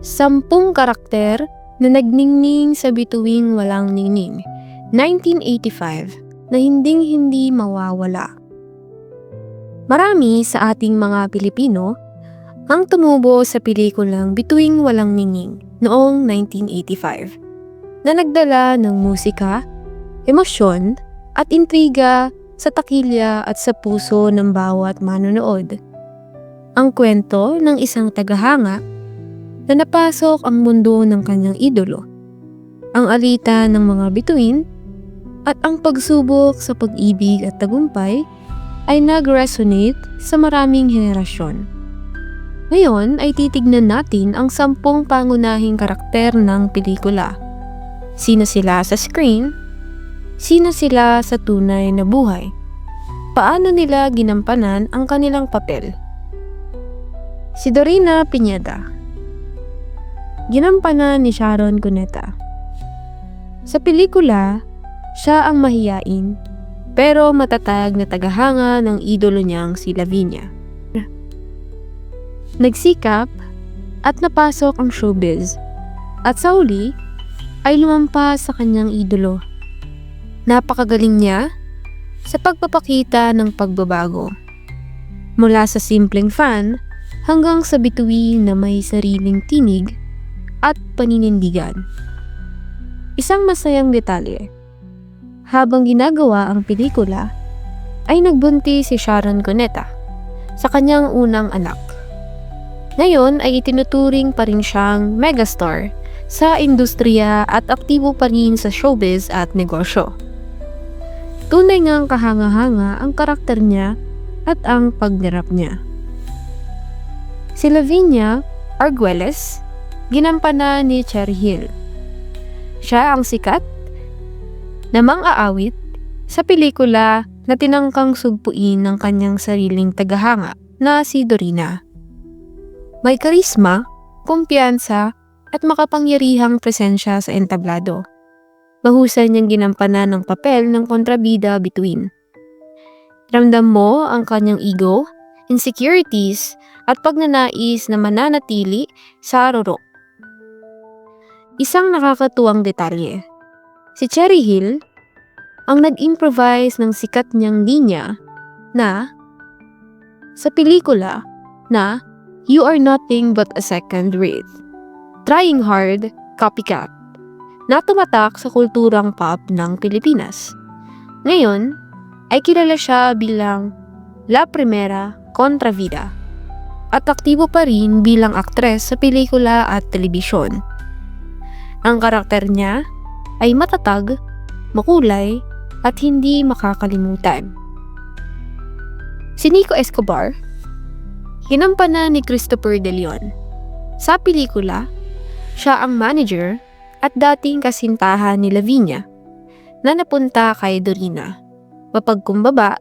Sampung karakter na nagningning sa bituing walang ningning. 1985 na hinding-hindi mawawala. Marami sa ating mga Pilipino ang tumubo sa pelikulang Bituing Walang Ningning noong 1985 na nagdala ng musika, emosyon at intriga sa takilya at sa puso ng bawat manonood. Ang kwento ng isang tagahanga na napasok ang mundo ng kanyang idolo, ang alita ng mga bituin at ang pagsubok sa pag-ibig at tagumpay ay nag-resonate sa maraming henerasyon. Ngayon ay titignan natin ang sampung pangunahing karakter ng pelikula. Sino sila sa screen? Sino sila sa tunay na buhay? Paano nila ginampanan ang kanilang papel? Si Dorina Pineda Ginampanan ni Sharon Cuneta Sa pelikula, siya ang mahiyain pero matatag na tagahanga ng idolo niyang si Lavinia. Nagsikap at napasok ang showbiz at sa uli ay lumampas sa kanyang idolo. Napakagaling niya sa pagpapakita ng pagbabago. Mula sa simpleng fan hanggang sa bituin na may sariling tinig at paninindigan. Isang masayang detalye. Habang ginagawa ang pelikula, ay nagbunti si Sharon Cuneta sa kanyang unang anak. Ngayon ay itinuturing pa rin siyang megastar sa industriya at aktibo pa rin sa showbiz at negosyo. Tunay ngang kahanga-hanga ang karakter niya at ang pagdirap niya. Si Lavinia Arguelles, ginampanan ni Cherry Hill. Siya ang sikat na mang-aawit sa pelikula na tinangkang sugpuin ng kanyang sariling tagahanga na si Dorina. May karisma, kumpiyansa, at makapangyarihang presensya sa entablado. Mahusay niyang ginampanan ng papel ng kontrabida between. Ramdam mo ang kanyang ego, insecurities, at pagnanais na mananatili sa rorok. Isang nakakatuwang detalye. Si Cherry Hill ang nag-improvise ng sikat niyang linya na sa pelikula na You Are Nothing But a Second Rate. Trying Hard, Copycat na tumatak sa kulturang pop ng Pilipinas. Ngayon, ay kilala siya bilang La Primera Contra Vida at aktibo pa rin bilang aktres sa pelikula at telebisyon. Ang karakter niya ay matatag, makulay, at hindi makakalimutan. Si Nico Escobar, ginampanan ni Christopher De Leon. Sa pelikula, siya ang manager at dating kasintahan ni Lavinia na napunta kay Dorina. Mapagkumbaba,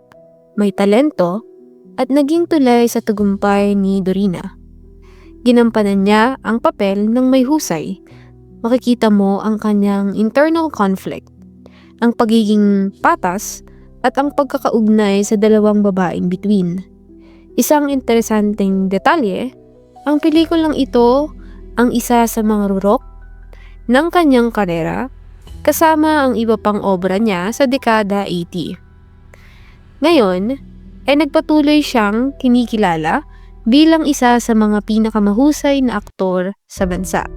may talento, at naging tulay sa tagumpay ni Dorina. Ginampanan niya ang papel ng may husay. Makikita mo ang kanyang internal conflict, ang pagiging patas, at ang pagkakaugnay sa dalawang babaeng between. Isang interesanteng detalye, ang pelikulang ito ang isa sa mga rurok ng kanyang karera kasama ang iba pang obra niya sa dekada 80. Ngayon, ay nagpatuloy siyang kinikilala bilang isa sa mga pinakamahusay na aktor sa bansa.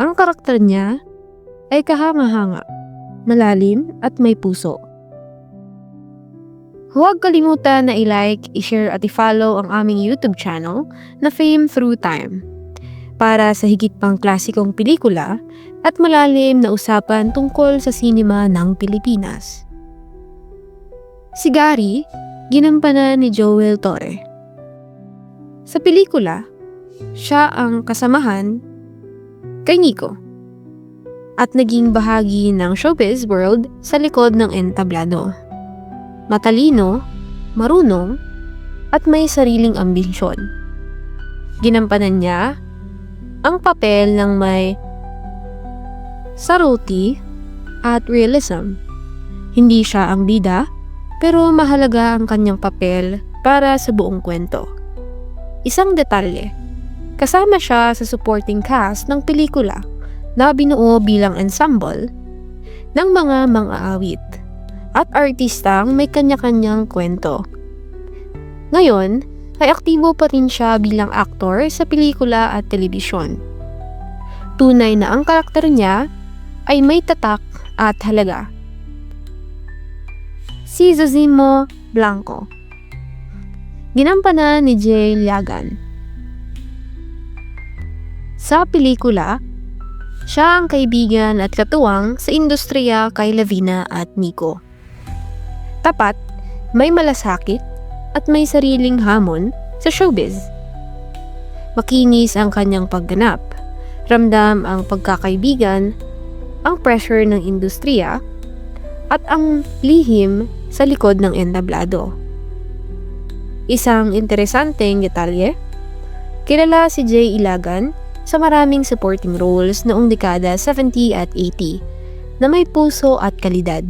Ang karakter niya ay kahanga-hanga, malalim at may puso. Huwag kalimutan na i-like, i-share at i-follow ang aming YouTube channel na Fame Through Time para sa higit pang klasikong pelikula at malalim na usapan tungkol sa sinema ng Pilipinas. Si Gary, ginampanan ni Joel Torre. Sa pelikula, siya ang kasamahan kay Nico at naging bahagi ng showbiz world sa likod ng entablado. Matalino, marunong, at may sariling ambisyon. Ginampanan niya ang papel ng may subtlety at realism. Hindi siya ang bida, pero mahalaga ang kanyang papel para sa buong kwento. Isang detalye, Kasama siya sa supporting cast ng pelikula na binuo bilang ensemble ng mga mga awit at artistang may kanya-kanyang kwento. Ngayon, ay aktibo pa rin siya bilang aktor sa pelikula at telebisyon. Tunay na ang karakter niya ay may tatak at halaga. Si Zosimo Blanco Ginampanan ni Jay Liagan Sa pelikula, siya ang kaibigan at katuwang sa industriya kay Lavina at Nico. Tapat, may malasakit at may sariling hamon sa showbiz. Makinis ang kanyang pagganap, ramdam ang pagkakaibigan, ang pressure ng industriya, at ang lihim sa likod ng entablado. Isang interesanteng detalye, kilala si Jay Ilagan sa maraming supporting roles noong dekada 70 at 80 na may puso at kalidad.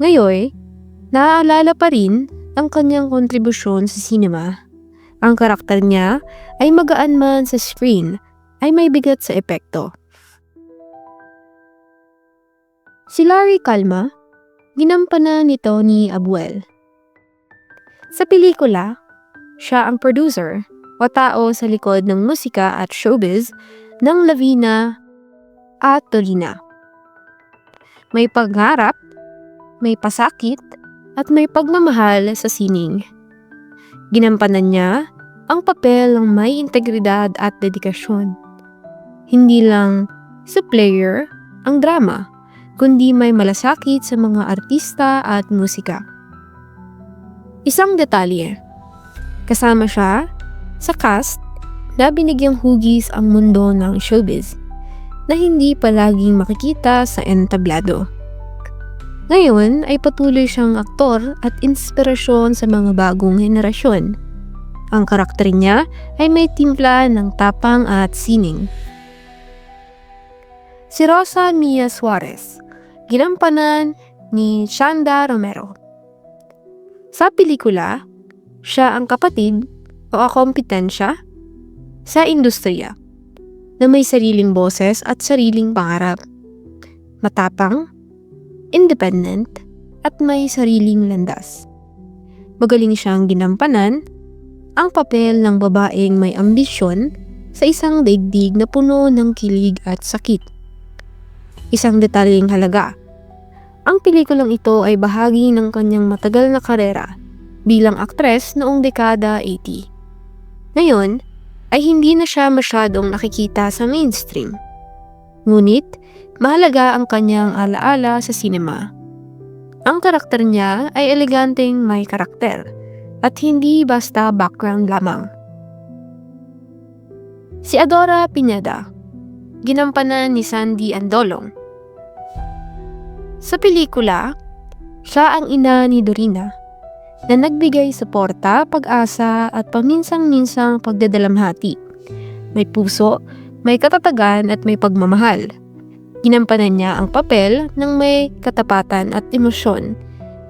Ngayon, naaalala pa rin ang kanyang kontribusyon sa cinema. Ang karakter niya ay magaan man sa screen, ay may bigat sa epekto. Si Larry Calma, ginampanan ni Tony Abuel. Sa pelikula, siya ang producer o tao sa likod ng musika at showbiz ng Lavina at Torina. May pagharap, may pasakit, at may pagmamahal sa sining. Ginampanan niya ang papel ng may integridad at dedikasyon. Hindi lang sa player ang drama, kundi may malasakit sa mga artista at musika. Isang detalye, kasama siya sa cast na binigyang hugis ang mundo ng showbiz na hindi palaging makikita sa entablado. Ngayon ay patuloy siyang aktor at inspirasyon sa mga bagong henerasyon. Ang karakter niya ay may timpla ng tapang at sining. Si Rosa Mia Suarez, ginampanan ni Shanda Romero. Sa pelikula, siya ang kapatid o kompetensya sa industriya na may sariling boses at sariling pangarap. Matapang, independent, at may sariling landas. Magaling siyang ginampanan ang papel ng babaeng may ambisyon sa isang daigdig na puno ng kilig at sakit. Isang detalyeng halaga. Ang pelikulang ito ay bahagi ng kanyang matagal na karera bilang aktres noong dekada 80. Ngayon, ay hindi na siya masyadong nakikita sa mainstream. Ngunit, mahalaga ang kanyang alaala sa sinema. Ang karakter niya ay eleganteng may karakter at hindi basta background lamang. Si Adora Pineda, ginampanan ni Sandy Andolong. Sa pelikula, siya ang ina ni Dorina na nagbigay suporta, pag-asa at paminsan-minsang pagdadalamhati. May puso, may katatagan at may pagmamahal. Ginampanan niya ang papel ng may katapatan at emosyon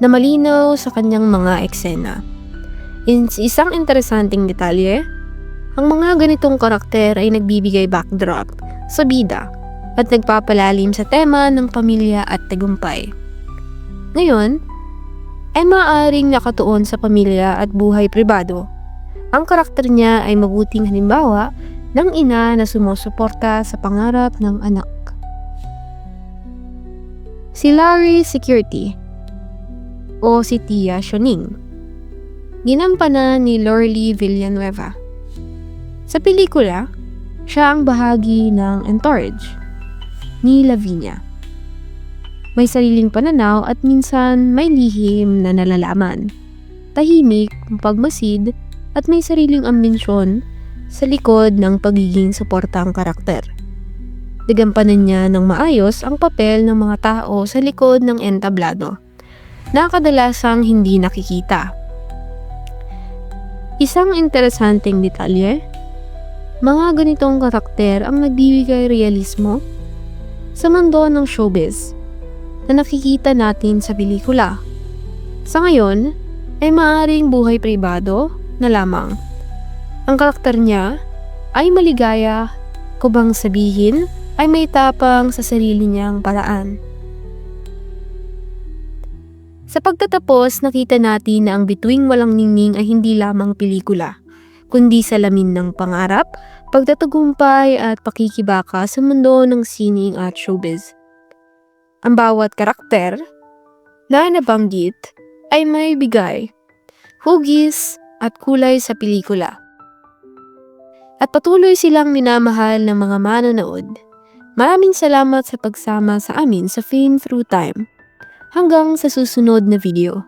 na malinaw sa kanyang mga eksena. In isang interesanting detalye, ang mga ganitong karakter ay nagbibigay backdrop sa bida at nagpapalalim sa tema ng pamilya at tagumpay. Ngayon, ay maaaring nakatuon sa pamilya at buhay pribado. Ang karakter niya ay mabuting halimbawa ng ina na sumusuporta sa pangarap ng anak. Si Larry Security o si Tia Shoning. Ginampanan ni Lorly Villanueva. Sa pelikula, siya ang bahagi ng entourage ni Lavinia. May sariling pananaw at minsan may lihim na nalalaman. Tahimik, pagmasid, at may sariling ambisyon sa likod ng pagiging suportang karakter. Digampanan niya ng maayos ang papel ng mga tao sa likod ng entablado na kadalasang hindi nakikita. Isang interesanteng detalye, mga ganitong karakter ang nagbibigay realismo sa mundo ng showbiz na nakikita natin sa pelikula. Sa ngayon, ay maaaring buhay pribado na lamang. Ang karakter niya ay maligaya, kubang sabihin ay may tapang sa sarili niyang paraan. Sa pagtatapos, nakita natin na ang Bituing Walang Ningning ay hindi lamang pelikula, kundi salamin ng pangarap, pagtatagumpay at pakikibaka sa mundo ng sining at showbiz. Ang bawat karakter na nabanggit ay may bigay, hugis at kulay sa pelikula. At patuloy silang minamahal ng mga manonood. Maraming salamat sa pagsama sa amin sa Fame Through Time. Hanggang sa susunod na video.